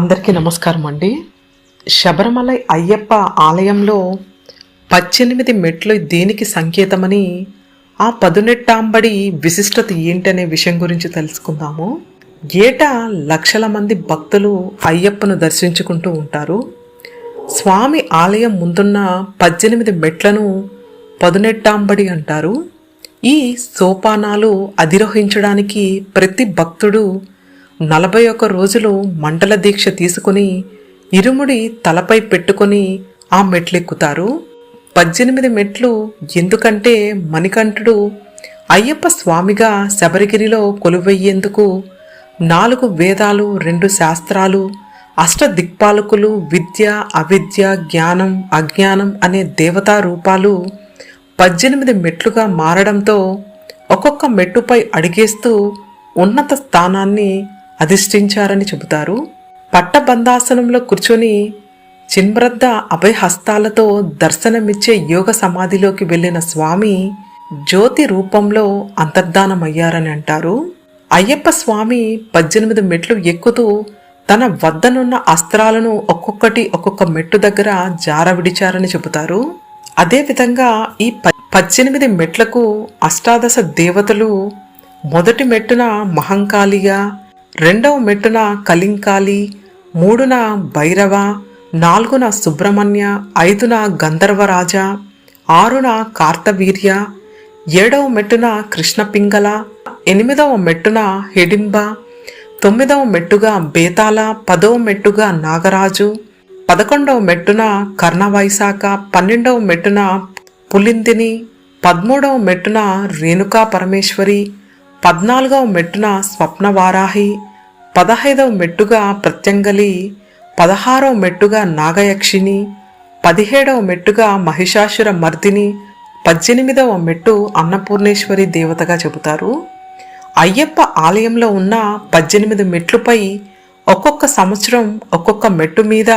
అందరికీ నమస్కారం అండి. శబరిమల అయ్యప్ప ఆలయంలో పద్దెనిమిది మెట్లు దేనికి సంకేతమని ఆ పదునెట్టాంబడి విశిష్టత ఏంటనే విషయం గురించి తెలుసుకుందాము. ఏటా లక్షల మంది భక్తులు అయ్యప్పను దర్శించుకుంటూ ఉంటారు. స్వామి ఆలయం ముందున్న పద్దెనిమిది మెట్లను పదునెట్టాంబడి అంటారు. ఈ సోపానాలు అధిరోహించడానికి ప్రతి భక్తుడు నలభై ఒక్క రోజులు మండల దీక్ష తీసుకుని ఇరుముడి తలపై పెట్టుకొని ఆ మెట్లెక్కుతారు. పద్దెనిమిది మెట్లు ఎందుకంటే మణికంఠుడు అయ్యప్ప స్వామిగా శబరిగిరిలో కొలువయ్యేందుకు నాలుగు వేదాలు రెండు శాస్త్రాలు అష్ట దిక్పాలకులు విద్య అవిద్య జ్ఞానం అజ్ఞానం అనే దేవతా రూపాలు పద్దెనిమిది మెట్లుగా మారడంతో ఒక్కొక్క మెట్టుపై అడిగేస్తూ ఉన్నత స్థానాన్ని అధిష్ఠించారని చెబుతారు. పట్టబంధాసనంలో కూర్చొని చిన్బ్రద్ద అభయహస్తాలతో దర్శనమిచ్చే యోగ సమాధిలోకి వెళ్ళిన స్వామి జ్యోతి రూపంలో అంతర్ధానమయ్యారని అంటారు. అయ్యప్ప స్వామి పద్దెనిమిది మెట్లు ఎక్కుతూ తన వద్దనున్న అస్త్రాలను ఒక్కొక్కటి ఒక్కొక్క మెట్టు దగ్గర జారవిడిచారని చెబుతారు. అదేవిధంగా ఈ పద్దెనిమిది మెట్లకు అష్టాదశ దేవతలు మొదటి మెట్టున మహంకాళిగా రెండవ మెట్టున కలింకాలి మూడున భైరవ నాలుగున సుబ్రహ్మణ్య ఐదున గంధర్వరాజ ఆరున కార్తవీర్య ఏడవ మెట్టున కృష్ణపింగళ ఎనిమిదవ మెట్టున హిడింబ తొమ్మిదవ మెట్టుగా బేతాళ పదవ మెట్టుగా నాగరాజు పదకొండవ మెట్టున కర్ణవైశాఖ పన్నెండవ మెట్టున పులిందిని పదమూడవ మెట్టున రేణుకా పరమేశ్వరి పద్నాలుగవ మెట్టున స్వప్నవారాహి పదహైదవ మెట్టుగా ప్రత్యంగలి పదహారవ మెట్టుగా నాగయక్షిని పదిహేడవ మెట్టుగా మహిషాసుర మర్దిని పద్దెనిమిదవ మెట్టు అన్నపూర్ణేశ్వరి దేవతగా చెబుతారు. అయ్యప్ప ఆలయంలో ఉన్న పద్దెనిమిది మెట్లుపై ఒక్కొక్క సంవత్సరం ఒక్కొక్క మెట్టు మీద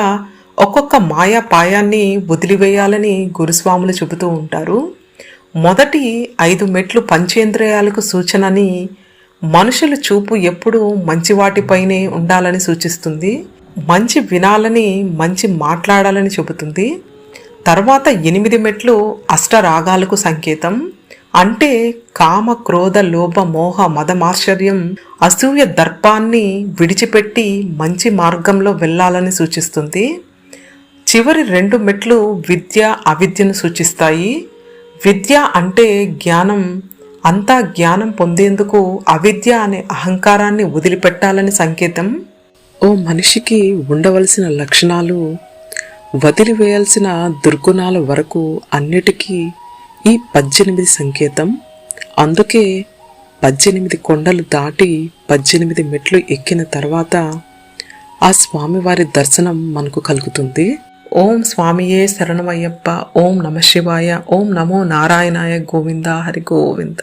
ఒక్కొక్క మాయా పాయాన్ని వదిలివేయాలని గురుస్వాములు చెబుతూ ఉంటారు. మొదటి ఐదు మెట్లు పంచేంద్రియాలకు సూచనని మనుషుల చూపు ఎప్పుడూ మంచి వాటిపైనే ఉండాలని సూచిస్తుంది. మంచి వినాలని మంచి మాట్లాడాలని చెబుతుంది. తర్వాత ఎనిమిది మెట్లు అష్టరాగాలకు సంకేతం. అంటే కామ క్రోధ లోభ మోహ మదమాశ్చర్యం అసూయ దర్పాన్ని విడిచిపెట్టి మంచి మార్గంలో వెళ్ళాలని సూచిస్తుంది. చివరి రెండు మెట్లు విద్య అవిద్యను సూచిస్తాయి. విద్య అంటే జ్ఞానం అంతా జ్ఞానం పొందేందుకు అవిద్య అనే అహంకారాన్ని వదిలిపెట్టాలని సంకేతం? ఓ మనిషికి ఉండవలసిన లక్షణాలు వదిలివేయాల్సిన దుర్గుణాల వరకు అన్నిటికీ ఈ పద్దెనిమిది సంకేతం. అందుకే పద్దెనిమిది కొండలు దాటి పద్దెనిమిది మెట్లు ఎక్కిన తర్వాత ఆ స్వామివారి దర్శనం మనకు కలుగుతుంది. ఓం స్వామియే శరణమయ్యప్ప ఓం నమ శివాయ ఓం నమో నారాయణాయ గోవింద హరి గోవింద.